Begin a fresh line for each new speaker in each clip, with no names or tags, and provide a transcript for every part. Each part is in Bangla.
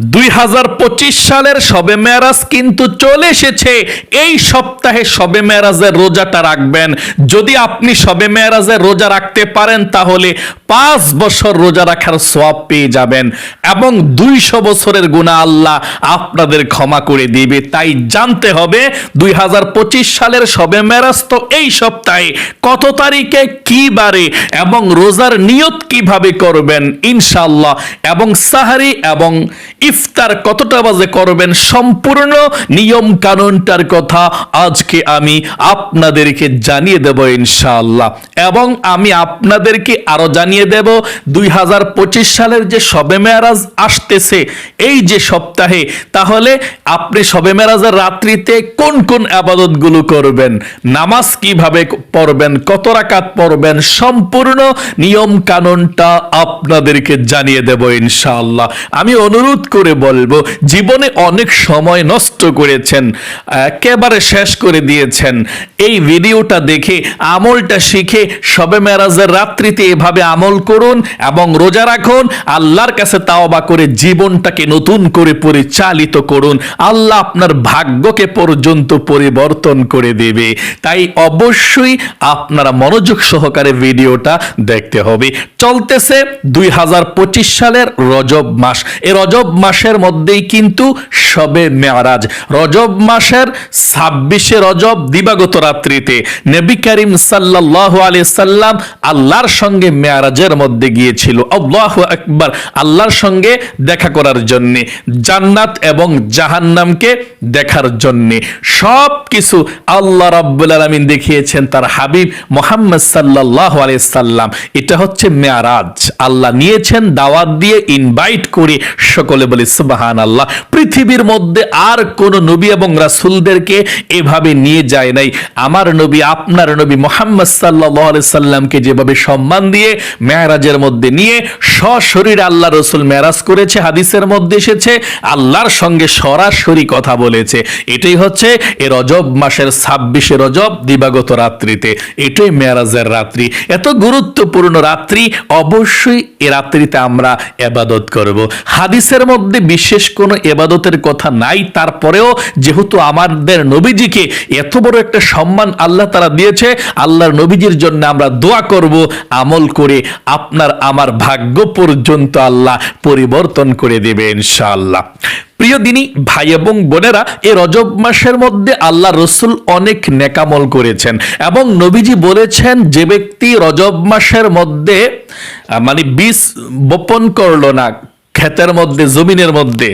দুই হাজার পঁচিশ সালের সবে মেয়ারাজ কিন্তু চলে এসেছে। এই সপ্তাহে সবে মেয়ারাজের রোজাটা রাখবেন। যদি আপনি সবে মেয়ারাজের রোজা রাখতে পারেন, তাহলে পাঁচ বছর রোজা রাখার সোয়াব পেয়ে যাবেন এবং দুইশো বছরের গুণা আল্লাহ আপনাদের ক্ষমা করে দিবে। তাই জানতে হবে, দুই হাজার পঁচিশ সালের সবে মেয়ারাজ তো এই সপ্তাহে কত তারিখে কি বারে এবং রোজার নিয়ত কীভাবে করবেন ইনশাল্লাহ এবং সাহারি এবং ইফতার কতটা বাজে করবেন? সম্পূর্ণ নিয়ম কানুনটার কথা আজকে আমি আপনাদেরকে জানিয়ে দেব ইনশাআল্লাহ। এবং আমি আপনাদেরকে আরও জানিয়ে দেব, দুই হাজার পঁচিশ সালের যে সবে মেয়ারাজ আসতেছে এই যে সপ্তাহে, তাহলে আপনি সবে মেয়ারাজের রাত্রিতে কোন কোন আবাদতগুলো করবেন? নামাজ কীভাবে পড়বেন? কত রাকাত পড়বেন? সম্পূর্ণ নিয়ম কানুনটা আপনাদেরকে জানিয়ে দেব ইনশাআল্লাহ। আমি অনুরোধ করে বলব, জীবনে অনেক সময় নষ্ট করেছেন, একেবারে শেষ করে দিয়েছেন। এই ভিডিওটা দেখে, আমলটা শিখে সবে মেরাজের রাত্রিতে এভাবে আমল করুন এবং রোজা রাখুন, আল্লাহর কাছে তাওবা করে জীবনটাকে নতুন করে পরিচালিত করুন। আল্লাহ আপনার ভাগ্যকে পর্যন্ত পরিবর্তন করে দেবে। তাই অবশ্যই আপনারা মনোযোগ সহকারে ভিডিওটা দেখতে হবে। চলতেছে দুই হাজার পঁচিশ সালের রজব মাস। এই রজব মাসের মধ্যেই কিন্তু সবে মেয়ারাজ। রজব মাসের ছাব্বিশে রজব দিবাগত রাত্রিতে নবী করিম সাল্লাহ আলি সাল্লাম আল্লাহর সঙ্গে মেয়ারাজের মধ্যে গিয়েছিল। আল্লাহ আকবার, আল্লাহর সঙ্গে দেখা করার জন্য, জান্নাত এবং জাহান্নামকে দেখার জন্যে। সব কিছু আল্লাহ রাব্বুল আলামিন দেখিয়েছেন তার হাবিব মোহাম্মদ সাল্লাহ আলি সাল্লাম। এটা হচ্ছে মেয়ারাজ। আল্লাহ নিয়েছেন দাওয়াত দিয়ে ইনভাইট করে সকলে বলি সুবাহান আল্লাহ পৃথিবীর মধ্যে আর কোন নবী এবং রাসুলদেরকে এভাবে নিয়ে যায় নাই। আমার নবী, আপনার নবী মোহাম্মদ সাল্লাহ সাল্লামকে যেভাবে সম্মান দিয়ে মেয়ারাজের মধ্যে নিয়ে সশরীর আল্লাহ রসুল মেয়ারাজ করেছে, হাদিসের মধ্যে এসেছে, আল্লাহর সঙ্গে সরাসরি কথা বলেছে। এটাই হচ্ছে এ রজব মাসের ছাব্বিশে রজব দিবাগত রাত্রিতে। এটাই মেয়ারাজের রাত্রি। এত গুরুত্বপূর্ণ রাত্রি অবশ্যই এ রাত্রিতে আমরা এবাদত করব। হাদিসের মধ্যে বিশেষ কোনো এবাদতের কথা নাই। তারপরেও যেহেতু আমাদের নবীজিকে এত বড় একটা সম্মান আল্লাহ তারা দিয়েছে, আল্লাহর নবীজির জন্য আমরা দোয়া করব, আমল করে আপনার আমার ভাগ্য পর্যন্ত আল্লাহ পরিবর্তন করে দেবে ইনশাআল্লাহ। প্রিয় দিনী, ভাই এবং বোনেরা, এই রজব মাসের মধ্যে আল্লাহ রসুল অনেক নেকামল করেছেন এবং নবীজি বলেছেন, যে ব্যক্তি রজব মাসের মধ্যে মানে বীজ বপন করল না ক্ষেতের মধ্যে, জমিনের মধ্যে।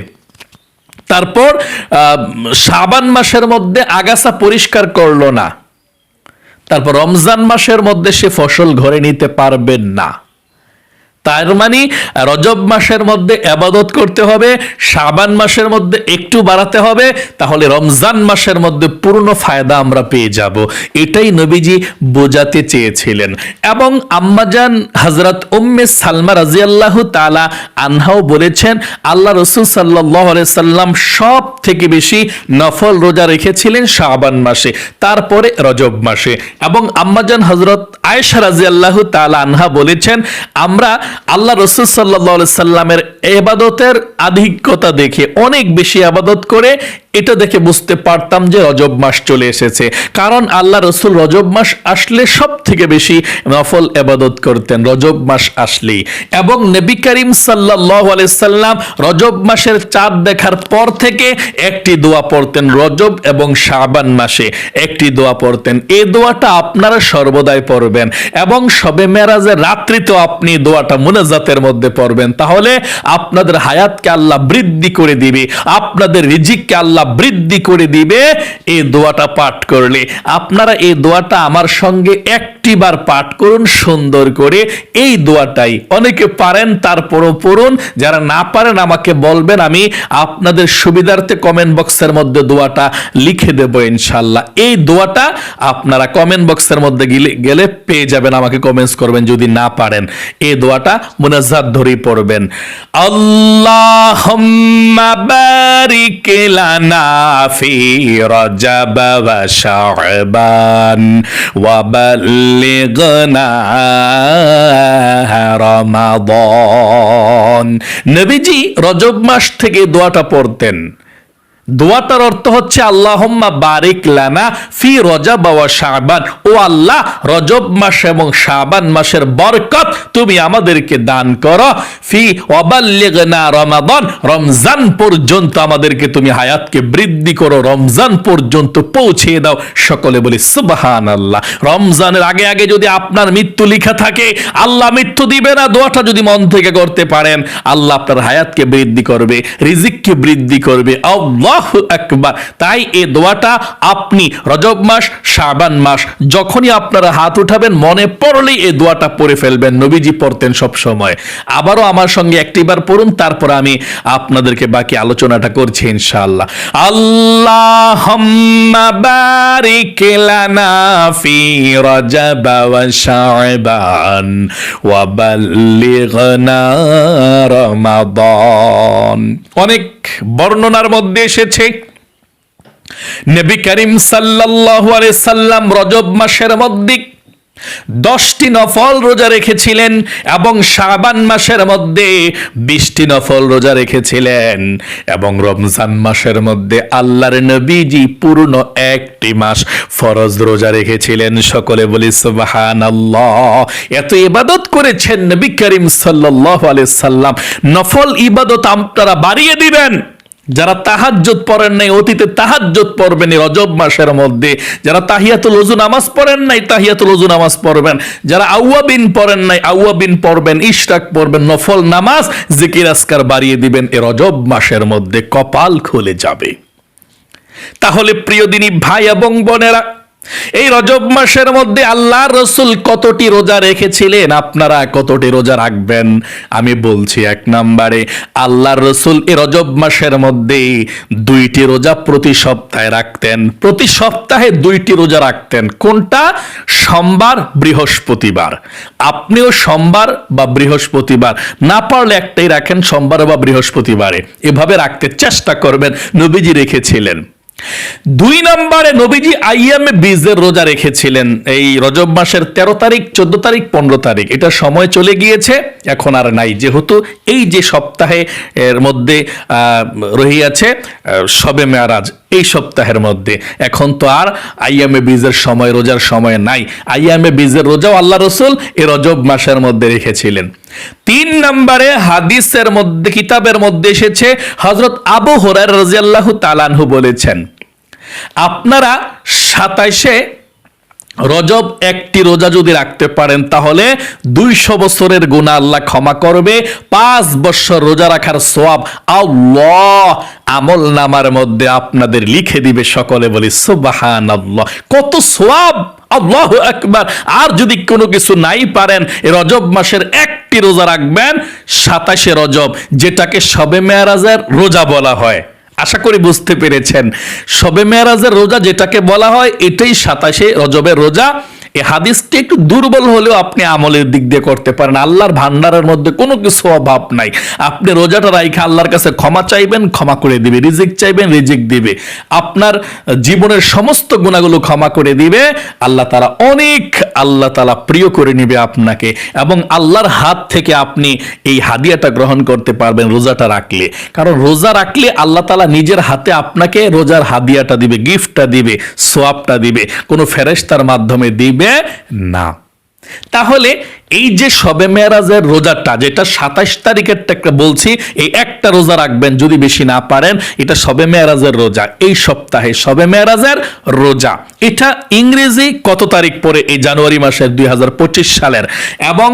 তারপর শাবান মাসের মধ্যে আগাছা পরিষ্কার করল না। তারপর রমজান মাসের মধ্যে সে ফসল ঘরে নিতে পারবেন না। তার মানে রজব মাসের মধ্যে আবাদত করতে হবে, শাবান মাসের মধ্যে একটু বাড়াতে হবে, তাহলে রমজান মাসের মধ্যে পূর্ণ ফায়দা আমরা পেয়ে যাব। এটাই নবীজি বোঝাতে চেয়েছিলেন। এবং আম্মাজান হজরত উম্মে সালমা রাজিয়াল্লাহ তালা আনহাও বলেছেন, আল্লাহ রসুল সাল্লাহ সাল্লাম সব থেকে বেশি নফল রোজা রেখেছিলেন শাবান মাসে, তারপরে রজব মাসে। এবং আম্মাজান হজরত আয়েশা রাজিয়াল্লাহ তালা আনহা বলেছেন, আমরা আল্লাহ রসুল সাল্লাহ সাল্লামের এবাদতের আধিক্যতা দেখে অনেক বেশি আবাদত করে এটা দেখে বুঝতে পারতাম যে রজব মাস চলে এসেছে। কারণ আল্লাহ রসুল রজব মাস আসলে সব থেকে বেশি নফল এবাদত করতেন, রজব মাস আসলেই। এবং নবী করিম সাল্লাহ সাল্লাম রজব মাসের চাঁদ দেখার পর থেকে একটি দোয়া পড়তেন, রজব এবং শাবান মাসে একটি দোয়া পড়তেন। এই দোয়াটা আপনারা সর্বদাই পড়বেন এবং সবে মেরাজের রাত্রিতেও আপনি দোয়াটা মুনাজাতের মধ্যে পড়বেন। তাহলে আপনাদের হায়াতকে আল্লাহ বৃদ্ধি করে দিবে, আপনাদের রিজিককে আল্লাহ বৃদ্ধি করে দিবে, এই দোয়াটা পাঠ করলে। আপনারা এই দোয়াটা আমার সঙ্গে একটি বার পাঠ করুন, সুন্দর করে। এই দোয়াটাই অনেকে পারেন, তারপরও পড়ুন। যারা না পারেন, আমাকে বলবেন, আমি আপনাদের সুবিধার্থে কমেন্ট বক্সের মধ্যে দোয়াটা লিখে দেব ইনশাল্লাহ। এই দোয়াটা আপনারা কমেন্ট বক্সের মধ্যে গেলে গেলে পেয়ে যাবেন, আমাকে কমেন্টস করবেন, যদি না পারেন। এই দোয়াটা মুনাজাত ধরেই পড়বেন। আল্লাহ বারিক লানা بلغنا في رجب وشعبان وبلغنا রমাদন নবীজি রজব মাস থেকে দোয়াটা পড়তেন দোয়াটার অর্থ হচ্ছে, আল্লাহম্মা বারিক লানা ফি রজব ওয়া শাবান। ও আল্লাহ, রজব মাস এবং শাবান মাসের বরকত তুমি আমাদেরকে দান করো। ফি ওয়াবাল্লিগনা রমাদান, রমজান পর্যন্ত আমাদেরকে তুমি হায়াতকে বৃদ্ধি করো। রমজান পর্যন্ত পৌঁছিয়ে দাও সকলে বলি, সুবহানাল্লাহ। রমজানের আগে আগে যদি আপনার মৃত্যু লেখা থাকে, আল্লাহ মৃত্যু দিবে না, দোয়াটা যদি মন থেকে করতে পারেন, আল্লাহ আপনার হায়াতকে বৃদ্ধি করবে, রিজিককে বৃদ্ধি করবে। আল্লাহ আকবার। তাই এই দোয়াটা আপনি রজব মাস মাস, যখনই আপনারা হাত উঠাবেন, মনে পড়লেই এই দোয়াটা পড়ে ফেলবেন। নবীজি পড়তেন সব সময়। আবারও আমার সঙ্গে একটিবার পড়ুন, তারপর আমি আপনাদেরকে বাকি আলোচনাটা করছি ইনশাআল্লাহ। আল্লাহ অনেক বর্ণনার মধ্যে এসেছে নবী করিম সাল্লাল্লাহু আলাইহি সাল্লাম রজব মাসের মধ্যে দশটি নফল রোজা রেখেছিলেন এবং শাবান মাসের মধ্যে বিশটি নফল রোজা রেখেছিলেন এবং রমজান মাসের মধ্যে আল্লাহর নবীজি পূর্ণ একটি মাস ফরজ রোজা রেখেছিলেন। সকলে বলি সুবাহান এত ইবাদত করেছেন নবী করিম সাল্লাল্লাহু আলাইহি সাল্লাম। নফল ইবাদত আপনারা বাড়িয়ে দিবেন। যারা তাহাজ্জুদ পড়েন নাই, অতীতে তাহাজ্জুদ পড়বেন এই রজব মাসের মধ্যে। যারা তাহিয়াতুল ওযু নামাজ পড়েন নাই, তাহিয়াতুল ওযু নামাজ পড়বেন। যারা আউয়াবিন পড়েন নাই, আউয়াবিন পড়বেন, ইশরাক পড়বেন, নফল নামাজ, জিকির আসকার বাড়িয়ে দিবেন, এ রজব মাসের মধ্যে কপাল খুলে যাবে। তাহলে প্রিয় দিনী ভাই এবং বোনেরা এই রজব মাসের মধ্যে আল্লাহ রসুল কতটি রোজা রেখেছিলেন? আপনারা কতটি রোজা রাখবেন? আমি বলছি এক নম্বরে আল্লাহ রসুল এই রজব মাসের মধ্যে দুইটি রোজা প্রতি সপ্তাহে রাখতেন। প্রতি সপ্তাহে দুইটি রোজা রাখতেন। কোনটা? সোমবার, বৃহস্পতিবার। আপনিও সোমবার বা বৃহস্পতিবার। না পারলে একটাই রাখেন, সোমবার বা বৃহস্পতিবারে। এভাবে রাখতে চেষ্টা করবেন, নবীজি রেখেছিলেন। দুই নম্বরে নবীজি আইএমএ বীজের রোজা রেখেছিলেন। এই রজব মাসের তেরো তারিখ, চোদ্দ তারিখ, পনেরো তারিখ। এটা সময় চলে গিয়েছে, এখন আর নাই। যেহেতু এই যে সপ্তাহে এর মধ্যে রহিয়াছে সবে মেয়ারাজ, এই সপ্তাহের মধ্যে। এখন তো আর আইএমএ বীজের সময়, রোজার সময় নাই। আইএমএ বীজের রোজাও আল্লাহ রসুল এ রজব মাসের মধ্যে রেখেছিলেন। তিন নম্বরে হাদিসের মধ্যে, কিতাবের মধ্যে এসেছে হজরত আবু হরার রাজিয়াল্লাহু তালানহু বলেছেন, আপনারা সাতাইশে রজব একটি রোজা যদি রাখতে পারেন, তাহলে দুইশো বছরের গুণা আল্লাহ ক্ষমা করবে। পাঁচ বছর রোজা রাখার সোয়াব আল্লাহ আমল নামার মধ্যে আপনাদের লিখে দিবে সকলে বলি সুবাহান আল্লাহ কত সোয়াব! আল্লাহ একবার আর যদি কোনো কিছু নাই পারেন রজব মাসের একটি রোজা রাখবেন সাতাশে রজব, যেটাকে সবে মেয়ারাজের রোজা বলা হয়। আশা করি বুঝতে পেরেছেন। সবে মেয়ারাজের রোজা যেটাকে বলা হয় এটাই সাতাশে রজবের রোজা। এই হাদিসটি একটু দুর্বল হলেও আপনি আমলের দিক দিয়ে করতে পারেন। আল্লাহর ভান্ডারের মধ্যে কোনো কিছু অভাব নাই। আপনি রোজাটা রাইখে আল্লাহর কাছে ক্ষমা চাইবেন, ক্ষমা করে দিবে। রিজিক চাইবেন, রিজিক দিবে। আপনার জীবনের সমস্ত গুণাগুলো ক্ষমা করে দিবে। আল্লাহ তালা অনেক আল্লাহ তালা প্রিয় করে নিবে আপনাকে এবং আল্লাহর হাত থেকে আপনি এই হাদিয়াটা গ্রহণ করতে পারবেন রোজাটা রাখলে। কারণ রোজা রাখলে আল্লাহ তালা নিজের হাতে আপনাকে রোজার হাদিয়াটা দিবে, গিফটটা দিবে, সোয়াবটা দিবে। কোনো ফেরেস্তার মাধ্যমে দিবে না। তাহলে এই যে সবে মেয়ারাজের রোজাটা, যেটা সাতাশ তারিখের একটা বলছি, এই একটা রোজা রাখবেন যদি বেশি না পারেন, এটা সবে মেয়ারাজের রোজা। এই সপ্তাহে সবে মেয়ারাজের রোজা। এটা ইংরেজি কত তারিখ পরে এই জানুয়ারি মাসের দুই হাজার পঁচিশ সালের? এবং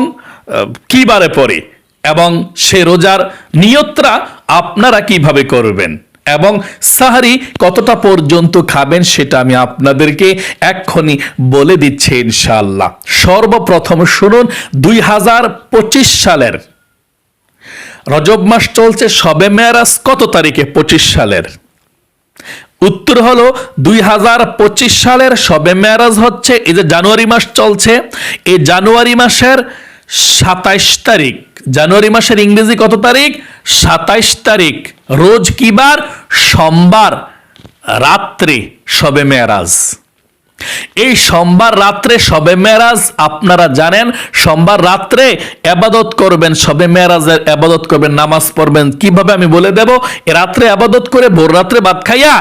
কি বারে পরে এবং সে রোজার নিয়তরা আপনারা কীভাবে করবেন? এবং সাহারি কতটা পর্যন্ত খাবেন সেটা আমি আপনাদেরকে এক্ষুনি বলে দিচ্ছি ইনশাল্লাহ সর্বপ্রথম শুনুন, দুই হাজার পঁচিশ সালের রজব মাস চলছে সবে মেয়ারাজ, কত তারিখে পঁচিশ সালের? উত্তর হলো, দুই হাজার পঁচিশ সালের সবে মেয়ারাজ হচ্ছে, এই যে জানুয়ারি মাস চলছে, এই জানুয়ারি মাসের সাতাইশ তারিখ। জানুয়ারি মাসের ইংরেজি কত তারিখ? সাতাইশ তারিখ। রোজ কি বার? সোমবার রাত্রে সবে মেয়ারাজ। এই সোমবার রাত্রে সবে মেরাজ আপনারা জানেন, সোমবার রাত্রে আবাদত করবেন, সবে মেরাজের আবাদত করবেন, নামাজ পড়বেন। কীভাবে আমি বলে দেব? রাত্রে আবাদত করে ভোর রাত্রে ভাত খাইয়া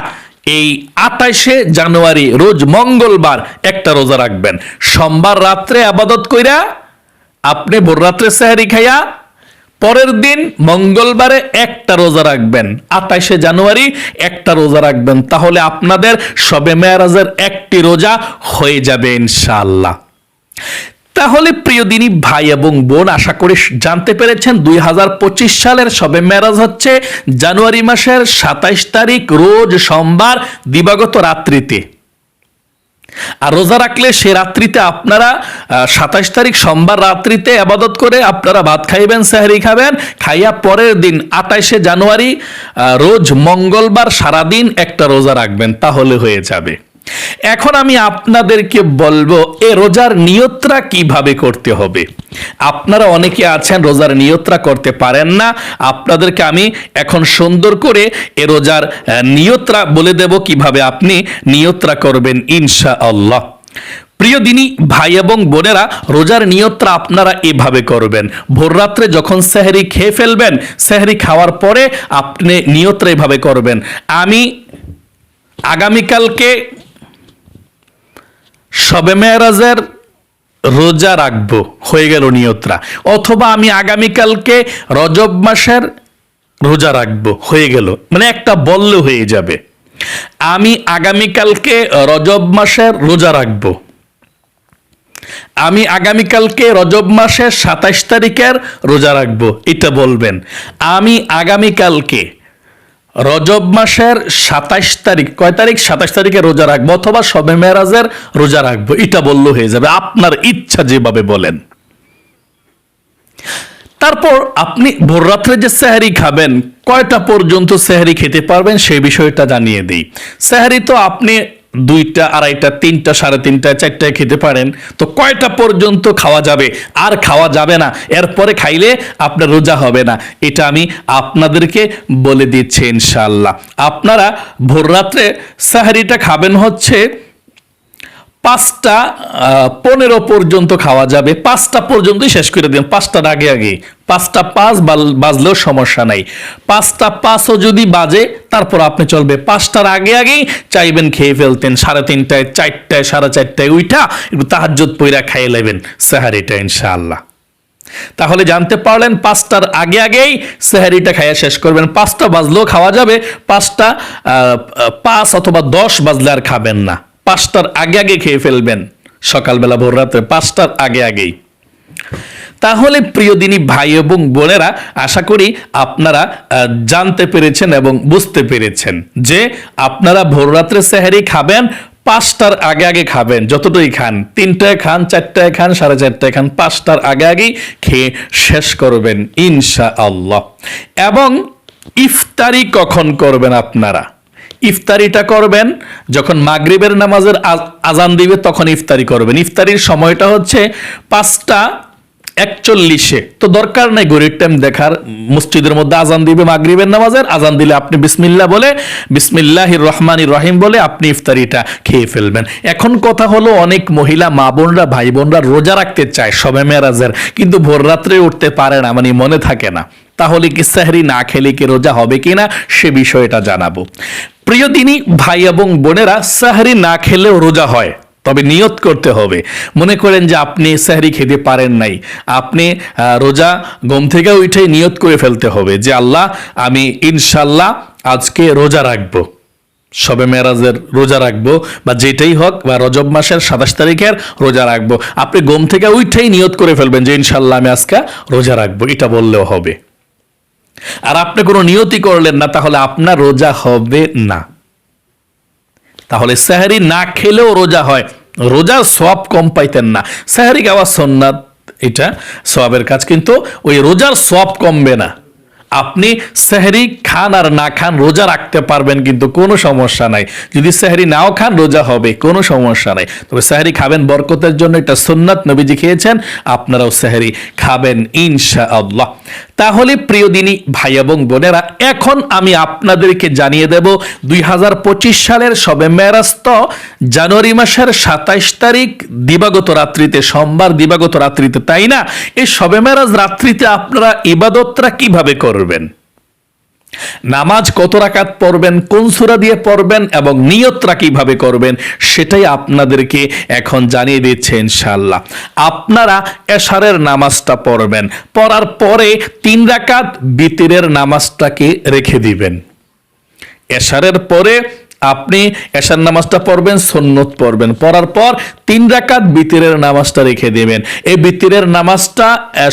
এই আঠাইশে জানুয়ারি, রোজ মঙ্গলবার একটা রোজা রাখবেন। সোমবার রাত্রে আবাদত কইরা আপনি ভোর রাত্রে সেহারি খাইয়া পরের দিন মঙ্গলবারে একটা রোজা রাখবেন। আঠাইশে জানুয়ারি একটা রোজা রাখবেন। তাহলে আপনাদের সবে মেয়ারাজের একটি রোজা হয়ে যাবে ইনশাআল্লাহ। তাহলে প্রিয় দিনী ভাই এবং বোন, আশা করি জানতে পেরেছেন দুই হাজার পঁচিশ সালের সবে মেরাজ হচ্ছে জানুয়ারি মাসের সাতাইশ তারিখ, রোজ সোমবার দিবাগত রাত্রিতে। আর রোজা রাখলে সে রাত্রিতে আপনারা সাতাশ তারিখ সোমবার রাত্রিতে আবাদত করে আপনারা ভাত খাইবেন, সাহারি খাবেন। খাইয়া পরের দিন আঠাইশে জানুয়ারি রোজ মঙ্গলবার সারাদিন একটা রোজা রাখবেন, তাহলে হয়ে যাবে। এখন আমি আপনাদেরকে বলব, এ রোজার নিয়ত্রা কীভাবে করতে হবে? আপনারা অনেকে আছেন, রোজার নিয়ত্রা করতে পারেন না। আপনাদেরকে আমি এখন সুন্দর করে এ রোজার নিয়ত্রা বলে দেব কীভাবে আপনি নিয়ত্রা করবেন ইনশা আল্লাহ প্রিয় দিনী, ভাই এবং বোনেরা, রোজার নিয়ত্রা আপনারা এভাবে করবেন। ভোর রাত্রে যখন সেহরি খেয়ে ফেলবেন, সেহরি খাওয়ার পরে আপনি নিয়ত্রা এভাবে করবেন। আমি আগামীকালকে সবে মেয়ারাজের রোজা রাখব, হয়ে গেল নিয়ত্রা। অথবা আমি আগামীকালকে রজব মাসের রোজা রাখব, হয়ে গেল। মানে একটা বললে হয়ে যাবে। আমি আগামীকালকে রজব মাসের রোজা রাখব। আমি আগামীকালকে রজব মাসের সাতাইশ তারিখের রোজা রাখব, এটা বলবেন। আমি আগামীকালকে রজব মাসের সাতাইশ তারিখ, কয় তারিখ? সাতাইশ তারিখে রোজা রাখব অথবা সবে মেরাজের রোজা রাখব? এটা বলল হয়ে যাবে। আপনার ইচ্ছা যেভাবে বলেন। তারপর আপনি ভোর রাত্রে যে সেহারি খাবেন, কয়টা পর্যন্ত সেহারি খেতে পারবেন সেই বিষয়টা জানিয়ে দিই। সেহারি তো আপনি দুইটা, আড়াইটা, তিনটা, সাড়ে তিনটা চারটায় খেতে পারেন। তো কয়টা পর্যন্ত খাওয়া যাবে? আর খাওয়া যাবে না। এরপরে খাইলে আপনার রোজা হবে না। এটা আমি আপনাদেরকে বলে দিচ্ছি ইনশাল্লাহ আপনারা ভোররাত্রে সাহারিটা খাবেন হচ্ছে পাঁচটা পনেরো পর্যন্ত খাওয়া যাবে। পাঁচটা পর্যন্তই শেষ করে দিন। পাঁচটার আগে আগে। পাঁচটা পাঁচ বাজলেও সমস্যা নাই। পাঁচটা পাঁচও যদি বাজে, তারপর আপনি চলবে। পাঁচটার আগে আগেই চাইবেন খেয়ে ফেলতেন। সাড়ে তিনটায়, চারটায়, সাড়ে চারটায় উইঠা একটু তাহাজ্জুদ পইরা খাইয়ে নেবেন সাহারিটা ইনশাআল্লাহ। তাহলে জানতে পারলেন পাঁচটার আগে আগেই সেহারিটা খাইয়া শেষ করবেন। পাঁচটা বাজলেও খাওয়া যাবে। পাঁচটা পাঁচ অথবা দশ বাজলে আর খাবেন না। পাঁচটার আগে আগে খেয়ে ফেলবেন, সকালবেলা ভোর রাত্রে পাঁচটার আগে আগেই। তাহলে প্রিয় দিনী ভাই এবং বোনেরা, আশা করি আপনারা জানতে পেরেছেন এবং বুঝতে পেরেছেন যে আপনারা ভোররাত্রে সেহারি খাবেন, পাঁচটার আগে আগে খাবেন, যতটুকুই খান। তিনটায় খান, চারটায় খান, সাড়ে চারটায় খান, পাঁচটার আগে আগেই খেয়ে শেষ করবেন ইনশা আল্লাহ এবং ইফতারি কখন করবেন আপনারা? ইফতারিটা করবেন, যখন মাগরিবের নামাজের আজ- আজান দিবে তখন ইফতারি করবেন। ইফতারির সময়টা হচ্ছে পাঁচটা একচল্লিশে। তো দরকার নেই ঘড়ির টাইম দেখার, মসজিদের মধ্যে আজান দিবে, মাগরিবের নামাজের, আজান দিলে আপনি বিসমিল্লা বলে, বিসমিল্লাহির রহমানির রহিম বলে আপনি ইফতারিটা খেয়ে ফেলবেন। এখন কথা হলো অনেক মহিলা মা বোনরা, ভাই বোনরা রোজা রাখতে চায় সবে মেরাজের, কিন্তু ভোর রাত্রে উঠতে পারে না মানে মনে থাকে না। তাহলে কি সাহরি না খেলে কি রোজা হবে কিনা সে বিষয়টা জানাব। প্রিয় দিনী, ভাই এবং বোনেরা সাহরি না খেলেও রোজা হয়। তবে নিয়ত করতে হবে। মনে করেন যে আপনি সাহরি খেতে পারেন নাই। আপনি রোজা গম থেকে উঠে নিয়ত করে ফেলতে হবে যে, আল্লাহ, আমি ইনশাল্লাহ আজকে রোজা রাখব। সবে মেরাজের রোজা রাখব বা যেটাই হোক বা রজব মাসের সাতাশ তারিখের রোজা রাখব। আপনি গম থেকে উঠেই নিয়ত করে ফেলবেন যে ইনশাল্লাহ আমি আজকে রোজা রাখব। এটা বললেও হবে। আর আপনি কোনো নিয়তি করলেন না, তাহলে আপনার রোজা হবে না। তাহলে সাহারি না খেলেও রোজা হয়। রোজার সব কম পাইতেন না। সাহারি খাওয়া সন্ন্যাত এটা সবের কাজ, কিন্তু ওই রোজার সব কমবে না। আপনি সেহরি খান আর না খান রোজা রাখতে পারবেন, কিন্তু কোনো সমস্যা নাই। যদি সেহরি নাও খান, রোজা হবে, কোনো সমস্যা নাই। তবে সেহরি খাবেন বরকতের জন্য, এটা সুন্নাত নবীজি খেয়েছেন, আপনারাও সেহরি খাবেন ইনশা আল্লাহ তাহলে প্রিয় দিনী ভাই এবং বোনেরা, এখন আমি আপনাদেরকে জানিয়ে দেব, দুই হাজার পঁচিশ সালের সবে মেরাস্ত জানুয়ারি মাসের সাতাইশ তারিখ, দিবাগত রাত্রিতে, সোমবার দিবাগত রাত্রিতে, তাই না? এই সবে মেরাজ রাত্রিতে আপনারা ইবাদতরা কীভাবে করবেন? নামাজ কত রাকাত পড়বেন, কোন সুরা দিয়ে পড়বেন এবং নিয়তরা কীভাবে করবেন, সেটাই আপনাদেরকে এখন জানিয়ে দিচ্ছে ইনশাআল্লাহ। আপনারা এশারের নামাজটা পড়বেন, পড়ার পরে তিন রাকাত বিতিরের নামাজটাকে রেখে দিবেন। এশারের পরে আপনি এশার নামাজটা পড়বেন, সন্নত পড়বেন। পড়ার পর তিন রাকাত বিতিরের নামাজটা রেখে দেবেন। এই বিতিরের নামাজটা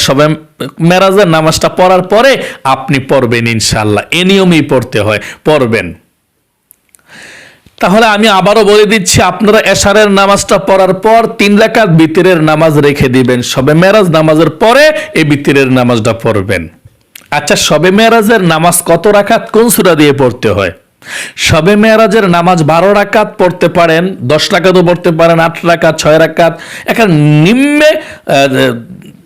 সবে মেরাজের নামাজটা পড়ার পরে আপনি পড়বেন ইনশাল্লাহ এ নিয়মেই পড়তে হয়, পড়বেন। তাহলে আমি আবারও বলে দিচ্ছি, আপনারা এশারের নামাজটা পড়ার পর তিন রাকাত বিতিরের নামাজ রেখে দিবেন। সবে মেরাজ নামাজের পরে এই বিতিরের নামাজটা পড়বেন। আচ্ছা সবে মেরাজের নামাজ কত রাখাত কোন সূরা দিয়ে পড়তে হয়? সবে মেয়ারাজের নামাজ বারো রাকাত পড়তে পারেন, দশ রাকাতও পড়তে পারেন, আট রাকাত, ছয় রাকাত। এখানে নিম্নে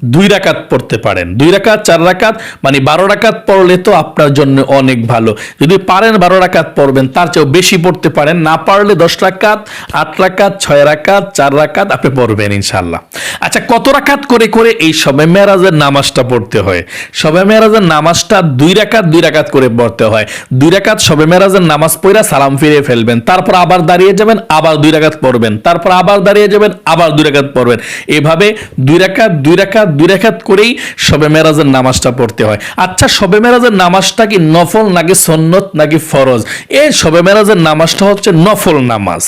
দুই রাকাত পড়তে পারেন। দুই রাকাত, চার রাকাত মানে বারো রাকাত পড়লে তো আপনার জন্য অনেক ভালো। যদি পারেন বারো রাকাত পড়বেন, তার চেয়েও বেশি পড়তে পারেন। না পারলে দশ রাকাত, আট রাকাত, ছয় রাকাত, চার রাকাত আপনি পড়বেন ইনশাল্লাহ আচ্ছা কত রাকাত করে করে এই সবে মেয়ারাজের নামাজটা পড়তে হয়? সবে মেয়ারাজের নামাজটা দুই রাকাত দুই রাকাত করে পড়তে হয়। দুই রাকাত সবে মেয়ারাজের নামাজ পড়া সালাম ফিরে ফেলবেন। তারপর আবার দাঁড়িয়ে যাবেন, আবার দুই রাকাত পড়বেন। তারপর আবার দাঁড়িয়ে যাবেন, আবার দুই রাকাত পড়বেন। এভাবে দুই রাকাত দুই রাকাত দুই রাকাত করেই সবে মেরাজের নামাজটা পড়তে হয়। আচ্ছা সবে মেরাজের নামাজটা কি নফল নাকি সন্নত নাকি ফরজ? এই সবে মেরাজের নামাজটা হচ্ছে নফল নামাজ।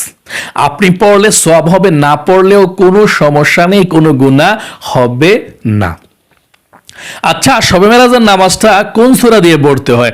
আপনি পড়লে সব হবে, না পড়লেও কোনো সমস্যা নেই, কোনো গুণা হবে না। আচ্ছা সবে মেরাজের নামাজটা কোন সুরা দিয়ে পড়তে হয়?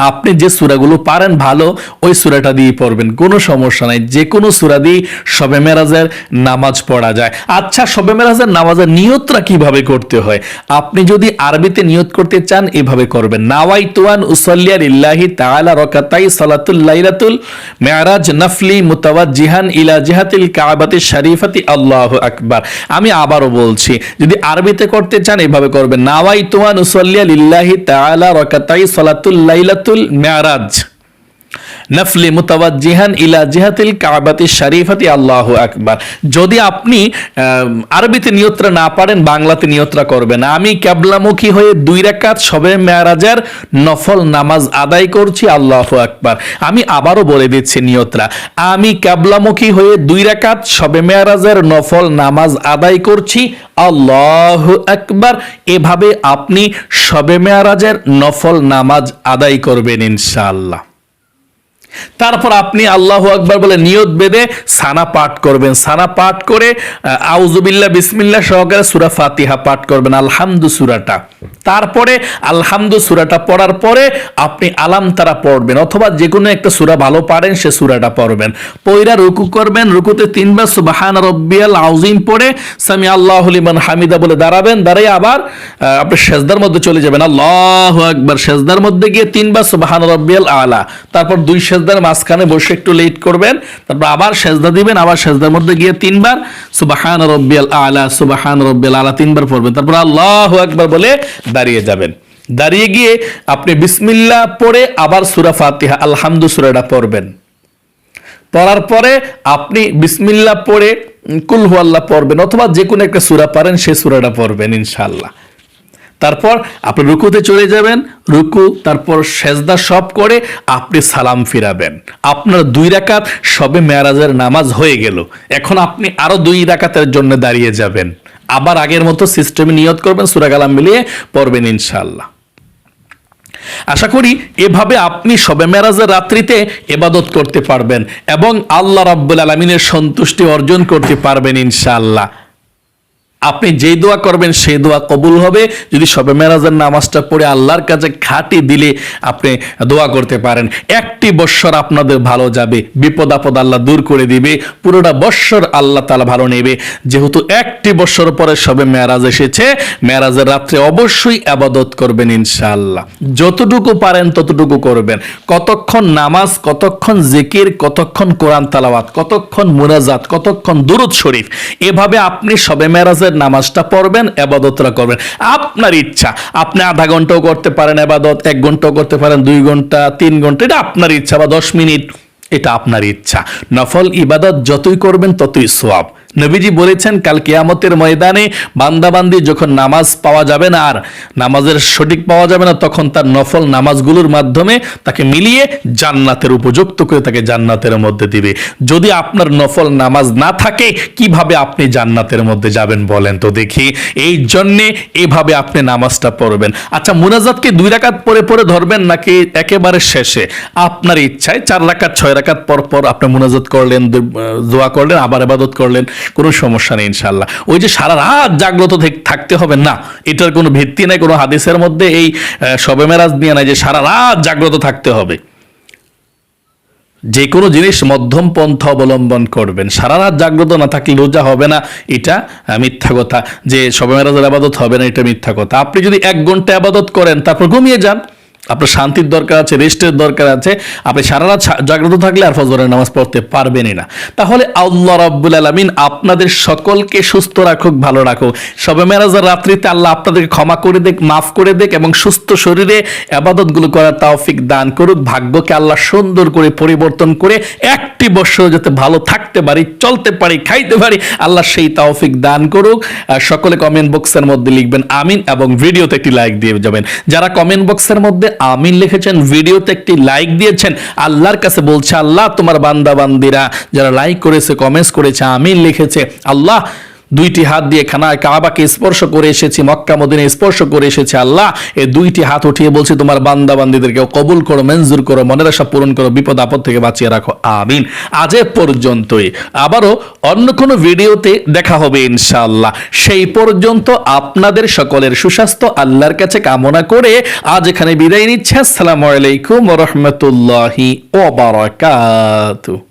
আপনি যে সূরাগুলো পারেন ভালো, ওই সূরাটা দিয়ে পড়বেন। কোনো সমস্যা নাই। যে কোনো সূরা দিয়ে সবে মেরাজের নামাজ পড়া যায়। আচ্ছা সবে মেরাজের নামাজের নিয়তটা কীভাবে করতে হয়? আপনি যদি আরবিতে নিয়ত করতে চান, এভাবে করবেন। নাওয়াই তুয়ান উসল্লিয়া ইল্লাহি তাআলা রাকাতাই সালাতুল লাইলাতুল মেরাজ নফলি মুতাওয়াজ্জিহান ইলা জিহাতিল কাবাতি শরীফাতি। আল্লাহু আকবার। আমি আবারও বলছি, যদি আরবিতে করতে চান, এভাবে করবেন। নাওয়াই তুয়ান উসল্লিয়া লিল্লাহি তাআলা রাকাতাই সালাতুল মেরাজ নফলি মুতাওয়াজ্জিহান ইলা জিহাতিল কাবাতি শরীফাতি, আল্লাহ আকবার। যদি আপনি আরবিতে নিয়ত্রা না পারেন, বাংলাতে নিয়ত্রা করবেন। আমি ক্যাবলামুখী হয়ে দুই রাকাত সবে মেয়ারাজের নফল নামাজ আদায় করছি, আল্লাহ আকবার। আমি আবারও বলে দিচ্ছি নিয়ত্রা। আমি ক্যাবলামুখী হয়ে দুই রাকাত সবে মেয়ারাজের নফল নামাজ আদায় করছি, আল্লাহ আকবার। এভাবে আপনি সবে মেয়ারাজের নফল নামাজ আদায় করবেন, ইনশাআল্লাহ। তারপর আপনি আল্লাহ আকবার বলে নিয়ত বেঁধে সানা পাঠ করবেন। সানা পাঠ করে আহ, আউজুবিল্লাহ বিসমিল্লাহ সহকারে সুরা ফাতিহা পাঠ করবেন আলহামদু সুরাটা। তারপরে আলহামদু সুরাটা পড়ার পরে আপনি আলাম তারা পড়বেন অথবা যে কোনো একটা সুরা ভালো পারেন সে সুরাটা পড়বেন। পয়রা রুকু করবেন রুকুতে তিনবার সুবাহান রব্বিয়াল আউজিম পড়ে সামি আল্লাহ লিমান হামিদা বলে দাঁড়াবেন দাঁড়িয়ে আবার আপনি সেজদার মধ্যে চলে যাবেন। আল্লাহ আকবার সেজদার মধ্যে গিয়ে তিনবার সুবাহান রব্বিয়াল আলা তারপর দুই সেজদার মাঝখানে বসে একটু লেট করবেন তারপর আবার সেজদা দিবেন আবার সেজদার মধ্যে গিয়ে তিনবার সুবাহান রব্বিয়াল আলা সুবাহান রব্বিয়াল আলা তিনবার পড়বেন তারপর আল্লাহ আকবার বলে দাঁড়িয়ে যাবেন। দাঁড়িয়ে গিয়ে আপনি বিসমিল্লাহ পড়ে আবার সুরা ফাতিহা আলহামদু সুরাটা পড়বেন। পড়ার পরে আপনি বিসমিল্লাহ পড়ে উম, কুল হু আল্লাহ পড়বেন অথবা যে কোনো একটা সূরা পারেন সেই সূরাটা পড়বেন ইনশাআল্লাহ। তারপর আপনি রুকুতে চলে যাবেন, রুকু, তারপর সেজদা সব করে আপনি সালাম ফিরাবেন। আপনার দুই রাকাত সবে মেয়ারাজের নামাজ হয়ে গেল। এখন আপনি আরও দুই রাকাতের জন্য দাঁড়িয়ে যাবেন। আবার আগের মতো সিস্টেমে নিয়ত করবেন সুরা কালাম মিলিয়ে পড়বেন ইনশাল্লাহ আশা করি এভাবে আপনি সবে মেরাজের রাত্রিতে এবাদত করতে পারবেন এবং আল্লাহ রাব্বুল আলমিনের সন্তুষ্টি অর্জন করতে পারবেন ইনশাআল্লাহ। আপনি যেই দোয়া করবেন, সেই দোয়া কবুল হবে। যদি সবে মেরাজের নামাজটা পড়ে আল্লাহর কাছে খাটি দিলে আপনি দোয়া করতে পারেন। একটি বৎসর আপনাদের ভালো যাবে, বিপদ আপদ আল্লাহ দূর করে দিবে, পুরোটা বৎসর আল্লাহ তালা ভালো নেবে। যেহেতু একটি বৎসর পরে সবে মেয়ারাজ এসেছে মেয়ারাজের রাত্রে অবশ্যই আবাদত করবেন ইনশাআল্লাহ। যতটুকু পারেন ততটুকু করবেন। কতক্ষণ নামাজ, কতক্ষণ জিকির, কতক্ষণ কোরআন তালাওয়াত, কতক্ষণ মুনাজাত, কতক্ষণ দুরুদ শরীফ, এভাবে আপনি সবে মেরাজের নামাজটা পড়বেন, এবাদতটা করবেন। আপনার ইচ্ছা, আপনি আধা ঘন্টাও করতে পারেন এবাদত, এক ঘন্টাও করতে পারেন, দুই ঘণ্টা, তিন ঘণ্টা, এটা আপনার ইচ্ছা বা দশ মিনিট, এটা আপনার ইচ্ছা। নফল ইবাদত যতই করবেন, ততই সোয়াব নবীজি বলেছেন, কাল কেয়ামতের ময়দানে বান্দাবান্দি যখন নামাজ পাওয়া যাবে না আর নামাজের সঠিক পাওয়া যাবে না, তখন তার নফল নামাজগুলোর মাধ্যমে তাকে মিলিয়ে জান্নাতের উপযুক্ত করে তাকে জান্নাতের মধ্যে দিবে। যদি আপনার নফল নামাজ না থাকে, কীভাবে আপনি জান্নাতের মধ্যে যাবেন বলেন তো দেখি। এই জন্যে এভাবে আপনি নামাজটা পড়বেন। আচ্ছা মুনাজাতকে দুই রাকাত পরে পরে ধরবেন নাকি একেবারে শেষে? আপনার ইচ্ছায় চার রাকাত, ছয় রাকাত পর পর আপনি মুনাজাত করলেন দোয়া করলেন, আবার আবাদত করলেন। কোনো সমস্যা নেই ইনশাল্লাহ ওই যে সারা রাত জাগ্রত থাকতে হবে না, এটার কোনো ভিত্তি নাই, কোনো হাদিসের মধ্যে এই শবে মেরাজ দিয়ে নাই যে সারা রাত জাগ্রত থাকতে হবে। যে কোনো জিনিস মধ্যম পন্থা অবলম্বন করবেন। সারা রাত জাগ্রত না থাকলে রোজা হবে না, এটা মিথ্যা কথা। যে সবে মেরাজের আবাদত হবে না, এটা মিথ্যা কথা। আপনি যদি এক ঘণ্টা আবাদত করেন, তারপর ঘুমিয়ে যান। আপনার শান্তির দরকার আছে, রেস্টের দরকার আছে। আপনি সারা রাত জাগ্রত থাকলে আর ফজরের নামাজ পড়তে পারবেনই না। তাহলে আল্লাহ রাব্বুল আলামিন আপনাদের সকলকে সুস্থ রাখুক, ভালো রাখুক। সবে মেরাজের রাত্রিতে আল্লাহ আপনাদেরকে ক্ষমা করে দেখ মাফ করে দেখ এবং সুস্থ শরীরে আবাদতগুলো করার তাওফিক দান করুক। ভাগ্যকে আল্লাহ সুন্দর করে পরিবর্তন করে একটি বছর যাতে ভালো থাকতে পারি, চলতে পারি, খাইতে পারি, আল্লাহ সেই তাওফিক দান করুক। সকলে কমেন্ট বক্সের মধ্যে লিখবেন আমিন এবং ভিডিওতে একটি লাইক দিয়ে যাবেন। যারা কমেন্ট বক্সের মধ্যে আমিন লিখেছেন, ভিডিওতে একটি লাইক দিয়েছেন। আল্লাহর কাছে বলছে, আল্লাহ, তোমার বান্দা বান্দিরা যারা লাইক করেছে কমেন্টস করেছে, আমিন লিখেছে। আল্লাহ দুইটি হাত দিয়ে খানায় কাবাকে স্পর্শ করে এসেছি, মক্কা মদিনে স্পর্শ করে এসেছি আল্লাহ। এই দুইটি হাত উঠিয়ে বলছি, তোমার বান্দা বান্দিদেরকে কবুল করো, মঞ্জুর করো, মনের আশা পূরণ করো, বিপদ আপদ থেকে বাঁচিয়ে রাখো, আমিন। আজ পর্যন্তই। আবারও অন্য কোনো ভিডিওতে দেখা হবে ইনশাআল্লাহ। সেই পর্যন্ত আপনাদের সকলের সুস্বাস্থ্য, আল্লাহর কাছে কামনা করে আজ এখানে বিদায় নিচ্ছে। আসসালামু আলাইকুম রহমতুল্লাহি ও বারাকাতুহু